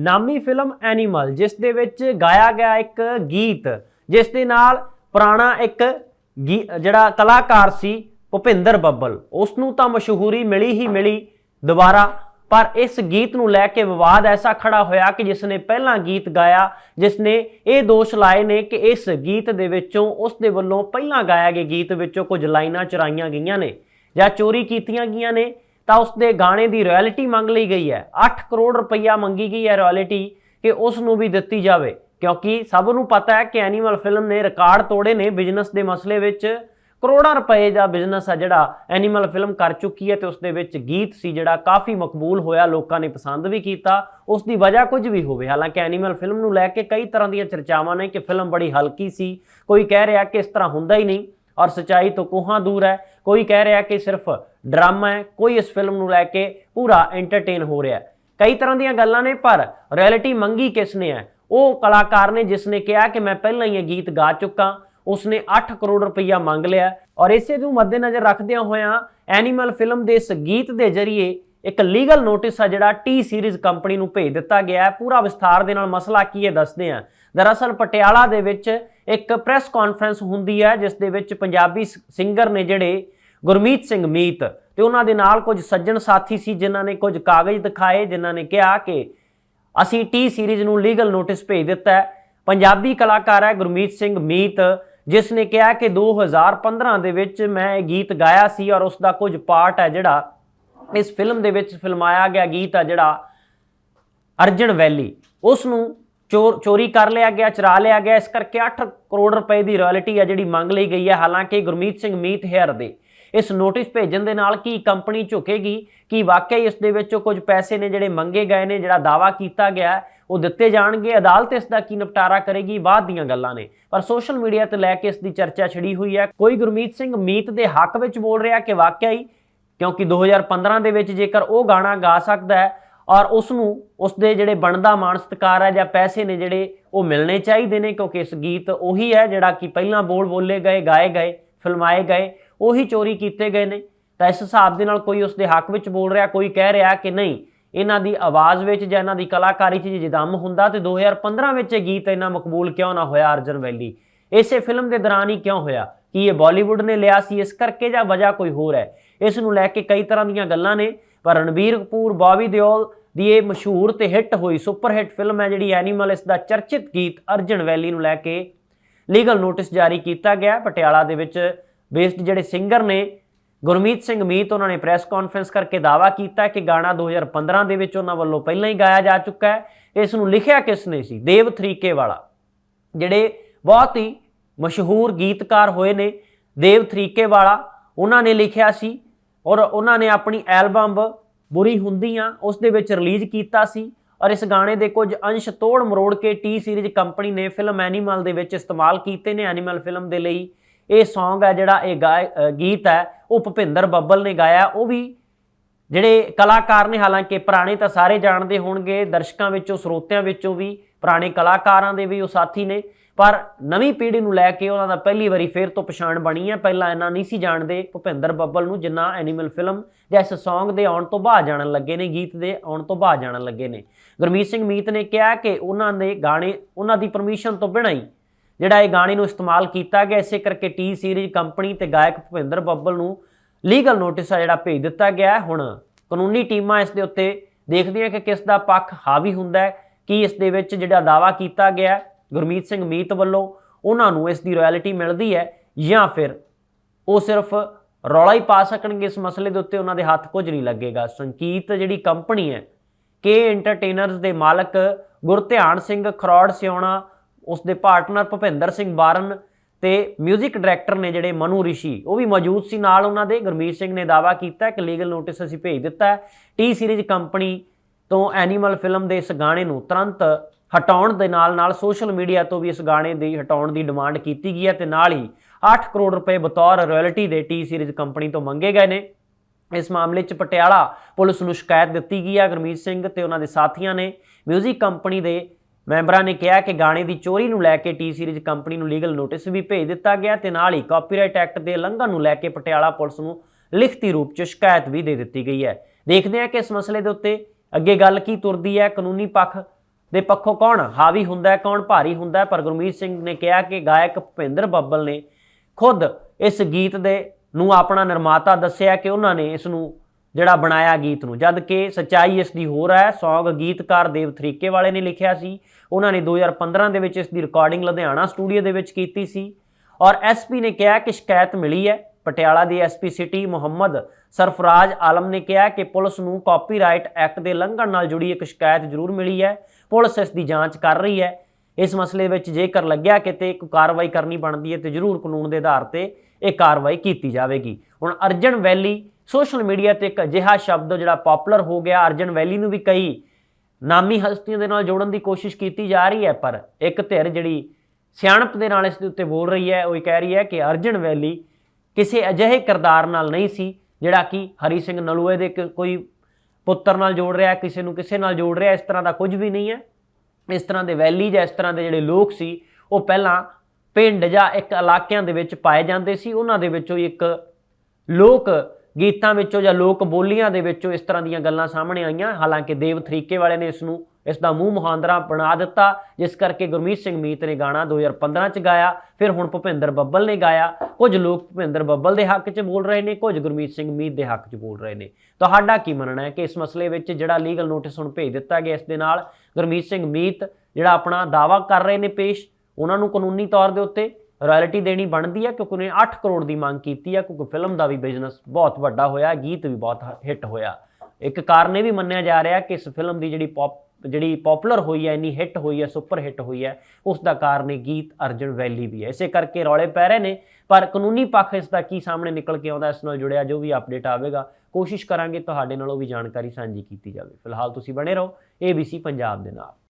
ਨਾਮੀ film animal, ਜਿਸ ਦੇ ਵਿੱਚ ਗਾਇਆ ਗਿਆ ਇੱਕ ਗੀਤ, ਜਿਸ ਦੇ ਨਾਲ ਪੁਰਾਣਾ ਇੱਕ ਗੀ- ਜਿਹੜਾ ਕਲਾਕਾਰ ਸੀ ਭੁਪਿੰਦਰ ਬੱਬਲ ਉਸ ਨੂੰ ਤਾਂ ਮਸ਼ਹੂਰੀ ਮਿਲੀ ਹੀ ਮਿਲੀ ਦੁਬਾਰਾ, ਪਰ ਇਸ ਗੀਤ ਨੂੰ ਲੈ ਕੇ ਵਿਵਾਦ ਐਸਾ ਖੜਾ ਹੋਇਆ ਕਿ ਜਿਸ ਨੇ ਪਹਿਲਾਂ ਗੀਤ ਗਾਇਆ, ਜਿਸ ਨੇ ਇਹ ਦੋਸ਼ ਲਾਏ ਨੇ ਕਿ ਇਸ ਗੀਤ ਦੇ ਵਿੱਚੋਂ ਉਸ ਦੇ ਵੱਲੋਂ ਪਹਿਲਾਂ ਗਾਇਆ ਗਿਆ ਗੀਤ ਵਿੱਚੋਂ ਕੁਝ ਲਾਈਨਾਂ ਚੁਰਾਈਆਂ ਗਈਆਂ ਨੇ ਜਾਂ ਚੋਰੀ ਕੀਤੀਆਂ ਗਈਆਂ ਨੇ। ਤਾਂ ਉਸ ਦੇ ਗਾਣੇ ਦੀ ਰਾਇਲਟੀ ਮੰਗ ਲਈ ਗਈ ਹੈ। 8 ਕਰੋੜ ਰੁਪਈਆ ਮੰਗੀ ਗਈ ਹੈ ਰਾਇਲਟੀ ਕਿ ਉਸ ਨੂੰ ਵੀ ਦਿੱਤੀ ਜਾਵੇ। ਕਿਉਂਕਿ ਸਭ ਨੂੰ ਪਤਾ ਹੈ ਕਿ ਐਨੀਮਲ ਫਿਲਮ ਨੇ ਰਿਕਾਰਡ ਤੋੜੇ ਨੇ ਬਿਜ਼ਨਸ ਦੇ ਮਸਲੇ ਵਿੱਚ। ਕਰੋੜਾਂ ਰੁਪਏ ਦਾ ਬਿਜ਼ਨਸ ਆ ਜਿਹੜਾ ਐਨੀਮਲ ਫਿਲਮ ਕਰ ਚੁੱਕੀ ਹੈ ਤੇ ਉਸ ਦੇ ਵਿੱਚ ਗੀਤ ਸੀ ਜਿਹੜਾ ਕਾਫੀ ਮਕਬੂਲ ਹੋਇਆ, ਲੋਕਾਂ ਨੇ ਪਸੰਦ ਵੀ ਕੀਤਾ। ਉਸ ਦੀ ਵਜ੍ਹਾ ਕੁਝ ਵੀ ਹੋਵੇ। ਹਾਲਾਂਕਿ ਐਨੀਮਲ ਫਿਲਮ ਨੂੰ ਲੈ ਕੇ ਕਈ ਤਰ੍ਹਾਂ ਦੀਆਂ ਚਰਚਾਵਾਂ ਨੇ ਕਿ ਫਿਲਮ ਬੜੀ ਹਲਕੀ ਸੀ। ਕੋਈ ਕਹਿ ਰਿਹਾ ਕਿ ਇਸ ਤਰ੍ਹਾਂ ਹੁੰਦਾ ਹੀ ਨਹੀਂ ਔਰ ਸਚਾਈ ਤੋਂ ਕੋਹਾਂ ਦੂਰ ਹੈ। ਕੋਈ ਕਹਿ ਰਿਹਾ ਕਿ ਸਿਰਫ ਡਰਾਮਾ ਹੈ, ਕੋਈ ਇਸ ਫਿਲਮ ਨੂੰ ਲੈ ਕੇ ਪੂਰਾ ਐਂਟਰਟੇਨ ਹੋ ਰਿਹਾ ਹੈ। ਕਈ ਤਰ੍ਹਾਂ ਦੀਆਂ ਗੱਲਾਂ ਨੇ, ਪਰ ਰਿਐਲਿਟੀ ਮੰਗੀ ਕਿਸ ਨੇ ਹੈ? ਉਹ ਕਲਾਕਾਰ ਨੇ ਜਿਸ ਨੇ ਕਿਹਾ ਕਿ ਮੈਂ ਪਹਿਲਾਂ ਹੀ ਇਹ ਗੀਤ ਗਾ ਚੁੱਕਾ, ਉਸਨੇ 8 ਕਰੋੜ ਰੁਪਈਆ ਮੰਗ ਲਿਆ ਔਰ ਇਸੇ ਨੂੰ ਮੱਦੇਨਜ਼ਰ ਰੱਖਦਿਆਂ ਹੋਇਆਂ ਐਨੀਮਲ ਫਿਲਮ ਦੇ ਇਸ ਗੀਤ ਦੇ ਜ਼ਰੀਏ ਇੱਕ ਲੀਗਲ ਨੋਟਿਸ ਆ ਜਿਹੜਾ ਟੀ ਸੀਰੀਜ਼ ਕੰਪਨੀ ਨੂੰ ਭੇਜ ਦਿੱਤਾ ਗਿਆ ਹੈ। ਪੂਰਾ ਵਿਸਥਾਰ ਦੇ ਨਾਲ ਮਸਲਾ ਕੀ ਹੈ ਦੱਸਦੇ ਹਾਂ। ਦਰਅਸਲ ਪਟਿਆਲਾ ਦੇ ਵਿੱਚ ਇੱਕ ਪ੍ਰੈਸ ਕਾਨਫਰੰਸ ਹੁੰਦੀ ਹੈ ਜਿਸ ਦੇ ਵਿੱਚ ਪੰਜਾਬੀ ਸਿੰਗਰ ਨੇ ਜਿਹੜੇ ਗੁਰਮੀਤ ਸਿੰਘ ਮੀਤ ਤੇ ਉਹਨਾਂ ਦੇ ਨਾਲ ਕੁਝ ਸੱਜਣ ਸਾਥੀ ਸੀ, ਜਿਨ੍ਹਾਂ ਨੇ ਕੁਝ ਕਾਗਜ਼ ਦਿਖਾਏ, ਜਿਨ੍ਹਾਂ ਨੇ ਕਿਹਾ ਕਿ ਅਸੀਂ ਟੀ ਸੀਰੀਜ਼ ਨੂੰ ਲੀਗਲ ਨੋਟਿਸ ਭੇਜ ਦਿੱਤਾ ਹੈ। ਪੰਜਾਬੀ ਕਲਾਕਾਰ ਹੈ ਗੁਰਮੀਤ ਸਿੰਘ ਮੀਤ, ਜਿਸ ਨੇ ਕਿਹਾ ਕਿ 2015 ਦੇ ਵਿੱਚ ਮੈਂ ਇਹ ਗੀਤ ਗਾਇਆ ਸੀ ਔਰ ਉਸ ਦਾ ਕੁਝ ਪਾਰਟ ਹੈ ਜਿਹੜਾ ਇਸ ਫਿਲਮ ਦੇ ਵਿੱਚ ਫਿਲਮਾਇਆ ਗਿਆ ਗੀਤ ਆ ਜਿਹੜਾ ਅਰਜਨ ਵੈਲੀ। ਉਸ ਨੂੰ ਚੋਰ ਚੋਰੀ ਕਰ ਲਿਆ ਗਿਆ, ਚਰਾ ਲਿਆ ਗਿਆ, ਇਸ ਕਰਕੇ 8 ਕਰੋੜ ਰੁਪਏ ਦੀ ਰਾਇਲਟੀ ਆ ਜਿਹੜੀ ਮੰਗ ਲਈ ਗਈ ਹੈ। ਹਾਲਾਂਕਿ ਗੁਰਮੀਤ ਸਿੰਘ ਮੀਤ ਹੇਅਰ ਦੇ ਇਸ ਨੋਟਿਸ ਭੇਜਣ ਦੇ ਨਾਲ ਕੀ ਕੰਪਨੀ ਝੁਕੇਗੀ, ਕਿ ਵਾਕਈ ਇਸ ਦੇ ਵਿੱਚੋਂ ਕੁਝ ਪੈਸੇ ਨੇ ਜਿਹੜੇ ਮੰਗੇ ਗਏ ਨੇ, ਜਿਹੜਾ ਦਾਵਾ ਕੀਤਾ ਗਿਆ, ਉਹ ਦਿੱਤੇ ਜਾਣਗੇ। ਅਦਾਲਤ ਇਸ ਦਾ ਕੀ ਨਿਪਟਾਰਾ ਕਰੇਗੀ, ਬਾਅਦ ਦੀਆਂ ਗੱਲਾਂ ਨੇ। ਪਰ ਸੋਸ਼ਲ ਮੀਡੀਆ ਤੇ ਲੈ ਕੇ ਇਸ ਦੀ ਚਰਚਾ ਛਿੜੀ ਹੋਈ ਹੈ। ਕੋਈ ਗੁਰਮੀਤ ਸਿੰਘ ਮੀਤ ਦੇ ਹੱਕ ਵਿੱਚ ਬੋਲ ਰਿਹਾ ਕਿ ਵਾਕਈ ਕਿਉਂਕਿ 2015 ਦੇ ਵਿੱਚ ਜੇਕਰ ਉਹ ਗਾਣਾ ਗਾ ਸਕਦਾ ਹੈ ਔਰ ਉਸ ਨੂੰ ਉਸ ਦੇ ਜਿਹੜੇ ਬਣਦਾ ਮਾਣ, ਸਤਿਕਾਰ ਹੈ ਜਾਂ ਪੈਸੇ ਨੇ ਜਿਹੜੇ ਉਹ ਮਿਲਣੇ ਚਾਹੀਦੇ ਨੇ, ਕਿਉਂਕਿ ਇਸ ਗੀਤ ਉਹੀ ਹੈ ਜਿਹੜਾ ਕਿ ਪਹਿਲਾਂ ਬੋਲ ਬੋਲੇ ਗਏ, ਗਾਏ ਗਏ, ਫਿਲਮਾਏ ਗਏ, ਉਹੀ ਚੋਰੀ ਕੀਤੇ ਗਏ ਨੇ। ਤਾਂ ਇਸ ਹਿਸਾਬ ਦੇ ਨਾਲ ਕੋਈ ਉਸ ਦੇ ਹੱਕ ਵਿੱਚ ਬੋਲ ਰਿਹਾ, ਕੋਈ ਕਹਿ ਰਿਹਾ ਕਿ ਨਹੀਂ, ਇਹਨਾਂ ਦੀ ਆਵਾਜ਼ ਵਿੱਚ ਜਾਂ ਇਹਨਾਂ ਦੀ ਕਲਾਕਾਰੀ 'ਚ ਜੇ ਦਮ ਹੁੰਦਾ ਤੇ 2015 ਵਿੱਚ ਇਹ ਗੀਤ ਇੰਨਾ ਮਕਬੂਲ ਕਿਉਂ ਨਾ ਹੋਇਆ, ਅਰਜਨ ਵੈਲੀ? ਇਸੇ ਫਿਲਮ ਦੇ ਦੌਰਾਨ ਹੀ ਕਿਉਂ ਹੋਇਆ? ਕਿ ਇਹ ਬਾਲੀਵੁੱਡ ਨੇ ਲਿਆ ਸੀ ਇਸ ਕਰਕੇ ਜਾਂ ਵਜ੍ਹਾ ਕੋਈ ਹੋਰ ਹੈ? ਇਸ ਨੂੰ ਲੈ ਕੇ ਕਈ ਤਰ੍ਹਾਂ ਦੀਆਂ ਗੱਲਾਂ ਨੇ। ਪਰ ਰਣਬੀਰ ਕਪੂਰ ਬੌਬੀ ਦਿਓਲ ਦੀ ਇਹ ਮਸ਼ਹੂਰ ਤੇ ਹਿੱਟ ਹੋਈ ਸੁਪਰ ਹਿੱਟ ਫਿਲਮ ਹੈ ਜਿਹੜੀ ਐਨੀਮਲ ਇਸ ਦਾ ਚਰਚਿਤ ਗੀਤ ਅਰਜਨ ਵੈਲੀ ਨੂੰ ਲੈ ਕੇ ਲੀਗਲ ਨੋਟਿਸ ਜਾਰੀ ਕੀਤਾ ਗਿਆ। ਪਟਿਆਲਾ ਦੇ ਵਿੱਚ ਬੇਸਡ ਜਿਹੜੇ ਸਿੰਗਰ ਨੇ, ਗੁਰਮੀਤ ਸਿੰਘ ਮੀਤ, ਉਹਨਾਂ ਨੇ ਪ੍ਰੈਸ ਕਾਨਫਰੰਸ ਕਰਕੇ ਦਾਵਾ ਕੀਤਾ ਕਿ ਗਾਣਾ 2015 ਦੇ ਵਿੱਚ ਉਹਨਾਂ ਵੱਲੋਂ ਪਹਿਲਾਂ ਹੀ ਗਾਇਆ ਜਾ ਚੁੱਕਾ ਹੈ। ਇਸ ਨੂੰ ਲਿਖਿਆ ਕਿਸ ਨੇ ਸੀ? ਦੇਵ ਥਰੀਕੇ ਵਾਲਾ ਜਿਹੜੇ ਬਹੁਤ ਹੀ ਮਸ਼ਹੂਰ ਗੀਤਕਾਰ ਹੋਏ ਨੇ। ਦੇਵ ਥਰੀਕੇ ਵਾਲਾ ਉਹਨਾਂ ਨੇ ਲਿਖਿਆ ਸੀ ਔਰ ਉਹਨਾਂ ਨੇ ਆਪਣੀ ਐਲਬਮ ਬੁਰੀ ਹੁੰਦੀਆਂ ਉਸ ਦੇ ਵਿੱਚ ਰਿਲੀਜ਼ ਕੀਤਾ ਸੀ ਔਰ ਇਸ ਗਾਣੇ ਦੇ ਕੁਝ ਅੰਸ਼ ਤੋੜ ਮਰੋੜ ਕੇ ਟੀ ਸੀਰੀਜ਼ ਕੰਪਨੀ ਨੇ ਫਿਲਮ ਐਨੀਮਲ ਦੇ ਵਿੱਚ ਇਸਤੇਮਾਲ ਕੀਤੇ ਨੇ। ਐਨੀਮਲ ਫਿਲਮ ਦੇ ਲਈ ਇਹ Song ਹੈ ਜਿਹੜਾ ਇਹ ਗਾਇ- ਗੀਤ ਹੈ, ਉਹ ਭੁਪਿੰਦਰ ਬੱਬਲ ਨੇ ਗਾਇਆ। ਉਹ ਵੀ ਜਿਹੜੇ ਕਲਾਕਾਰ ਨੇ, ਹਾਲਾਂਕਿ ਪੁਰਾਣੇ ਤਾਂ ਸਾਰੇ ਜਾਣਦੇ ਹੋਣਗੇ, ਦਰਸ਼ਕਾਂ ਵਿੱਚੋਂ, ਸਰੋਤਿਆਂ ਵਿੱਚੋਂ ਵੀ ਪੁਰਾਣੇ ਕਲਾਕਾਰਾਂ ਦੇ ਵੀ ਉਹ ਸਾਥੀ ਨੇ। ਪਰ ਨਵੀਂ ਪੀੜ੍ਹੀ ਨੂੰ ਲੈ ਕੇ ਉਹਨਾਂ ਦਾ ਪਹਿਲੀ ਵਾਰੀ ਫੇਰ ਤੋਂ ਪਛਾਣ ਬਣੀ ਹੈ। ਪਹਿਲਾਂ ਇਹਨਾਂ ਨਹੀਂ ਸੀ ਜਾਣਦੇ ਭੁਪਿੰਦਰ ਬੱਬਲ ਨੂੰ, ਜਿੰਨਾ ਐਨੀਮਲ ਫਿਲਮ ਜਾਂ ਇਸ Song ਦੇ ਆਉਣ ਤੋਂ ਬਾਅਦ ਜਾਣਨ ਲੱਗੇ ਨੇ, ਗੀਤ ਦੇ ਆਉਣ ਤੋਂ ਬਾਅਦ ਜਾਣਨ ਲੱਗੇ ਨੇ। ਗੁਰਮੀਤ ਸਿੰਘ ਮੀਤ ਨੇ ਕਿਹਾ ਕਿ ਉਹਨਾਂ ਦੇ ਗਾਣੇ, ਉਹਨਾਂ ਦੀ ਪਰਮਿਸ਼ਨ ਤੋਂ ਬਿਨਾਂ ਹੀ ਜਿਹੜਾ ਇਹ ਗਾਣੇ ਨੂੰ ਇਸਤੇਮਾਲ ਕੀਤਾ ਗਿਆ, ਇਸੇ ਕਰਕੇ ਟੀ ਸੀਰੀਜ਼ ਕੰਪਨੀ ਤੇ ਗਾਇਕ ਭੁਪਿੰਦਰ ਬੱਬਲ ਨੂੰ ਲੀਗਲ ਨੋਟਿਸ ਆ ਜਿਹੜਾ ਭੇਜ ਦਿੱਤਾ ਗਿਆ ਹੁਣ ਕਾਨੂੰਨੀ ਟੀਮਾਂ ਇਸ ਦੇ ਉੱਤੇ ਦੇਖਦੀਆਂ ਕਿ ਕਿਸ ਦਾ ਪੱਖ ਹਾਵੀ ਹੁੰਦਾ ਹੈ, ਕੀ ਇਸ ਦੇ ਵਿੱਚ ਜਿਹੜਾ ਦਾਵਾ ਕੀਤਾ ਗਿਆ ਗੁਰਮੀਤ ਸਿੰਘ ਮੀਤ ਵੱਲੋਂ ਉਹਨਾਂ ਨੂੰ ਇਸ ਦੀ ਰਾਇਲਟੀ ਮਿਲਦੀ ਹੈ ਜਾਂ ਫਿਰ ਉਹ ਸਿਰਫ ਰੌਲਾ ਹੀ ਪਾ ਸਕਣਗੇ ਇਸ ਮਸਲੇ ਦੇ ਉੱਤੇ, ਉਹਨਾਂ ਦੇ ਹੱਥ ਕੁਝ ਨਹੀਂ ਲੱਗੇਗਾ। ਸੰਕੀਤ ਜਿਹੜੀ ਕੰਪਨੀ ਹੈ ਕੇ ਐਂਟਰਟੇਨਰਸ ਦੇ ਮਾਲਕ ਗੁਰਧਿਆਨ ਸਿੰਘ ਖਰੋੜ ਸਿਉਣਾ, ਉਸ ਦੇ ਪਾਰਟਨਰ ਭੁਪਿੰਦਰ ਸਿੰਘ ਬਾਰਨ ਤੇ 뮤직 ਡਾਇਰੈਕਟਰ ਨੇ ਜਿਹੜੇ ਮਨੂ ਰਿਸ਼ੀ, ਉਹ ਵੀ ਮੌਜੂਦ ਸੀ ਨਾਲ ਉਹਨਾਂ ਦੇ। ਗੁਰਮੀਤ ਸਿੰਘ ਨੇ ਦਾਵਾ ਕੀਤਾ ਕਿ ਲੀਗਲ ਨੋਟਿਸ ਅਸੀਂ ਭੇਜ ਦਿੱਤਾ ਹੈ। ਟੀ ਸੀਰੀਜ਼ ਕੰਪਨੀ ਤੋਂ ਐਨੀਮਲ ਫਿਲਮ ਦੇ ਇਸ ਗਾਣੇ ਨੂੰ ਤੁਰੰਤ ਹਟਾਉਣ ਦੇ ਨਾਲ ਨਾਲ ਸੋਸ਼ਲ ਮੀਡੀਆ ਤੋਂ ਵੀ ਇਸ ਗਾਣੇ ਦੀ ਹਟਾਉਣ ਦੀ ਡਿਮਾਂਡ ਕੀਤੀ ਗਈ ਹੈ ਤੇ ਨਾਲ ਹੀ 8 ਕਰੋੜ ਰੁਪਏ ਬਤੌਰ ਰਾਇਲਟੀ ਦੇ ਟੀ ਸੀਰੀਜ਼ ਕੰਪਨੀ ਤੋਂ ਮੰਗੇ ਗਏ ਨੇ। ਇਸ ਮਾਮਲੇ 'ਚ ਪਟਿਆਲਾ ਪੁਲਿਸ ਨੂੰ ਸ਼ਿਕਾਇਤ ਦਿੱਤੀ ਗਈ ਹੈ। ਗੁਰਮੀਤ ਸਿੰਘ ਤੇ ਉਹਨਾਂ ਦੇ ਸਾਥੀਆਂ ਨੇ 뮤직 ਕੰਪਨੀ ਦੇ ਮੈਂਬਰਾਂ ਨੇ ਕਿਹਾ ਕਿ ਗਾਣੇ ਦੀ ਚੋਰੀ ਨੂੰ ਲੈ ਕੇ ਟੀ ਸੀਰੀਜ਼ ਕੰਪਨੀ ਨੂੰ ਲੀਗਲ ਨੋਟਿਸ ਵੀ ਭੇਜ ਦਿੱਤਾ ਗਿਆ ਤੇ ਨਾਲ ਹੀ ਕਾਪੀਰਾਈਟ ਐਕਟ ਦੇ ਉਲੰਘਣ ਨੂੰ ਲੈ ਕੇ ਪਟਿਆਲਾ ਪੁਲਿਸ ਨੂੰ ਲਿਖਤੀ ਰੂਪ 'ਚ ਸ਼ਿਕਾਇਤ ਵੀ ਦੇ ਦਿੱਤੀ ਗਈ ਹੈ। ਦੇਖਦੇ ਹਾਂ ਕਿ ਇਸ ਮਸਲੇ ਦੇ ਉੱਤੇ ਅੱਗੇ ਗੱਲ ਕੀ ਤੁਰਦੀ ਹੈ। ਕਾਨੂੰਨੀ ਪੱਖ ਦੇ ਪੱਖੋਂ ਕੌਣ ਹਾਵੀ ਹੁੰਦਾ ਕੌਣ ਭਾਰੀ ਹੁੰਦਾ ਪਰ ਗੁਰਮੀਤ ਸਿੰਘ ਨੇ ਕਿਹਾ ਕਿ ਗਾਇਕ ਭੁਪਿੰਦਰ ਬੱਬਲ ਨੇ ਖੁਦ ਇਸ ਗੀਤ ਦੇ ਨੂੰ ਆਪਣਾ ਨਿਰਮਾਤਾ ਦੱਸਿਆ ਕਿ ਉਹਨਾਂ ਨੇ ਇਸ ਨੂੰ ਜਿਹੜਾ ਬਣਾਇਆ ਗੀਤ ਨੂੰ। ਜਦ ਕਿ ਸਚਾਈ ਇਸ ਦੀ ਹੋਰ ਹੈ, ਸੌਂਗ ਗੀਤਕਾਰ ਦੇਵ ਥਰੀਕੇ ਵਾਲੇ ਨੇ ਲਿਖਿਆ ਸੀ। ਉਹਨਾਂ ਨੇ 2015 ਦੇ ਵਿੱਚ ਇਸ ਦੀ ਰਿਕਾਰਡਿੰਗ ਲੁਧਿਆਣਾ ਸਟੂਡੀਓ ਦੇ ਵਿੱਚ ਕੀਤੀ ਸੀ ਔਰ ਐਸਪੀ ਨੇ ਕਿਹਾ ਕਿ ਸ਼ਿਕਾਇਤ ਮਿਲੀ ਹੈ। ਪਟਿਆਲਾ ਦੀ ਐਸਪੀ ਸਿਟੀ ਮੁਹੰਮਦ ਸਰਫਰਾਜ਼ ਆਲਮ ਨੇ ਕਿਹਾ ਕਿ ਪੁਲਿਸ ਨੂੰ ਕਾਪੀਰਾਈਟ ਐਕਟ ਦੇ ਉਲੰਘਣ ਨਾਲ ਜੁੜੀ ਇੱਕ ਸ਼ਿਕਾਇਤ ਜ਼ਰੂਰ ਮਿਲੀ ਹੈ। ਪੁਲਿਸ ਇਸ ਦੀ ਜਾਂਚ ਕਰ ਰਹੀ ਹੈ। ਇਸ ਮਸਲੇ ਵਿੱਚ ਜੇਕਰ ਲੱਗਿਆ ਕਿਤੇ ਕੋਈ ਕਾਰਵਾਈ ਕਰਨੀ ਬਣਦੀ ਹੈ ਤੇ ਜ਼ਰੂਰ ਕਾਨੂੰਨ ਦੇ ਆਧਾਰ ਤੇ ਇਹ ਕਾਰਵਾਈ ਕੀਤੀ ਜਾਵੇਗੀ। ਹੁਣ ਅਰਜਨ ਵੈਲੀ ਸੋਸ਼ਲ ਮੀਡੀਆ ਤੇ ਇੱਕ ਅਜਿਹਾ ਸ਼ਬਦ ਜਿਹੜਾ ਪਪੂਲਰ ਹੋ ਗਿਆ। ਅਰਜਨ ਵੈਲੀ ਨੂੰ ਵੀ ਕਈ ਨਾਮੀ ਹਸਤੀਆਂ ਦੇ ਨਾਲ ਜੋੜਨ ਦੀ ਕੋਸ਼ਿਸ਼ ਕੀਤੀ ਜਾ ਰਹੀ ਹੈ, ਪਰ ਇੱਕ ਧਿਰ ਜਿਹੜੀ ਸਿਆਣਪ ਦੇ ਨਾਲ ਇਸ ਦੇ ਉੱਤੇ ਬੋਲ ਰਹੀ ਹੈ, ਉਹ ਇਹ ਕਹਿ ਰਹੀ ਹੈ ਕਿ ਅਰਜਨ ਵੈਲੀ ਕਿਸੇ ਅਜਿਹੇ ਕਿਰਦਾਰ ਨਾਲ ਨਹੀਂ ਸੀ, ਜਿਹੜਾ ਕਿ ਹਰੀ ਸਿੰਘ ਨਲੂਏ ਦੇ ਕ- ਕੋਈ ਪੁੱਤਰ ਨਾਲ ਜੋੜ ਰਿਹਾ, ਕਿਸੇ ਨੂੰ ਕਿਸੇ ਨਾਲ ਜੋੜ ਰਿਹਾ, ਇਸ ਤਰ੍ਹਾਂ ਦਾ ਕੁਝ ਵੀ ਨਹੀਂ ਹੈ। ਇਸ ਤਰ੍ਹਾਂ ਦੇ ਵੈਲੀ ਜਾਂ ਇਸ ਤਰ੍ਹਾਂ ਦੇ ਜਿਹੜੇ ਲੋਕ ਸੀ, ਉਹ ਪਹਿਲਾਂ ਪਿੰਡ ਜਾਂ ਇੱਕ ਇਲਾਕਿਆਂ ਦੇ ਵਿੱਚ ਪਾਏ ਜਾਂਦੇ ਸੀ। ਉਹਨਾਂ ਦੇ ਵਿੱਚੋਂ ਇੱਕ ਲੋਕ ਗੀਤਾਂ ਵਿੱਚੋਂ ਜਾਂ ਲੋਕ ਬੋਲੀਆਂ ਦੇ ਵਿੱਚੋਂ ਇਸ ਤਰ੍ਹਾਂ ਦੀਆਂ ਗੱਲਾਂ ਸਾਹਮਣੇ ਆਈਆਂ। ਹਾਲਾਂਕਿ ਦੇਵ ਤਰੀਕੇ ਵਾਲੇ ਨੇ ਇਸ ਨੂੰ ਇਸ ਦਾ ਮੂੰਹ ਮੁਹਾਂਦਰਾ ਬਣਾ ਦਿੱਤਾ, ਜਿਸ ਕਰਕੇ ਗੁਰਮੀਤ ਸਿੰਘ ਮੀਤ ਨੇ ਗਾਣਾ 2015 ਚ ਗਾਇਆ, ਫਿਰ ਹੁਣ ਭੁਪਿੰਦਰ ਬੱਬਲ ਨੇ ਗਾਇਆ। ਕੁਝ ਲੋਕ ਭੁਪਿੰਦਰ ਬੱਬਲ ਦੇ ਹੱਕ 'ਚ ਬੋਲ ਰਹੇ ਨੇ, ਕੁਝ ਗੁਰਮੀਤ ਸਿੰਘ ਮੀਤ ਦੇ ਹੱਕ 'ਚ ਬੋਲ ਰਹੇ ਨੇ। ਤੁਹਾਡਾ ਕੀ ਮੰਨਣਾ ਹੈ ਕਿ ਇਸ ਮਸਲੇ ਵਿੱਚ ਜਿਹੜਾ ਲੀਗਲ ਨੋਟਿਸ ਹੁਣ ਭੇਜ ਦਿੱਤਾ ਗਿਆ ਇਸ ਦੇ ਨਾਲ, ਗੁਰਮੀਤ ਸਿੰਘ ਮੀਤ ਜਿਹੜਾ ਆਪਣਾ ਦਾਵਾ ਕਰ ਰਹੇ ਨੇ ਪੇਸ਼, ਉਹਨਾਂ ਨੂੰ ਕਾਨੂੰਨੀ ਤੌਰ ਦੇ ਉੱਤੇ ਰਾਇਲਟੀ ਦੇਣੀ ਬਣਦੀ ਹੈ, ਕਿਉਂਕਿ ਉਹਨੇ 8 ਕਰੋੜ ਦੀ ਮੰਗ ਕੀਤੀ ਹੈ, ਕਿਉਂਕਿ ਫਿਲਮ ਦਾ ਵੀ ਬਿਜ਼ਨਸ ਬਹੁਤ ਵੱਡਾ ਹੋਇਆ, ਗੀਤ ਵੀ ਬਹੁਤ ਹਿੱਟ ਹੋਇਆ। ਇੱਕ ਕਾਰਨ ਇਹ ਵੀ ਮੰਨਿਆ ਜਾ ਰਿਹਾ ਕਿ ਇਸ ਫਿਲਮ ਦੀ ਜਿਹੜੀ ਪੌਪ, ਜਿਹੜੀ ਪਪੂਲਰ ਹੋਈ ਹੈ, ਇੰਨੀ ਹਿੱਟ ਹੋਈ ਹੈ, ਸੁਪਰ ਹਿੱਟ ਹੋਈ ਹੈ, ਉਸ ਦਾ ਕਾਰਨ ਇਹ ਗੀਤ ਅਰਜਨ ਵੈਲੀ ਵੀ ਹੈ। ਇਸੇ ਕਰਕੇ ਰੌਲੇ ਪੈ ਰਹੇ ਨੇ, ਪਰ ਕਾਨੂੰਨੀ ਪੱਖ ਇਸ ਦਾ ਕੀ ਸਾਹਮਣੇ ਨਿਕਲ ਕੇ ਆਉਂਦਾ, ਇਸ ਨਾਲ ਜੁੜਿਆ ਜੋ ਵੀ ਅਪਡੇਟ ਆਵੇਗਾ, ਕੋਸ਼ਿਸ਼ ਕਰਾਂਗੇ ਤੁਹਾਡੇ ਨਾਲ ਉਹ ਵੀ ਜਾਣਕਾਰੀ ਸਾਂਝੀ ਕੀਤੀ ਜਾਵੇ। ਫਿਲਹਾਲ ਤੁਸੀਂ ਬਣੇ ਰਹੋ ABC ਪੰਜਾਬ ਦੇ ਨਾਲ।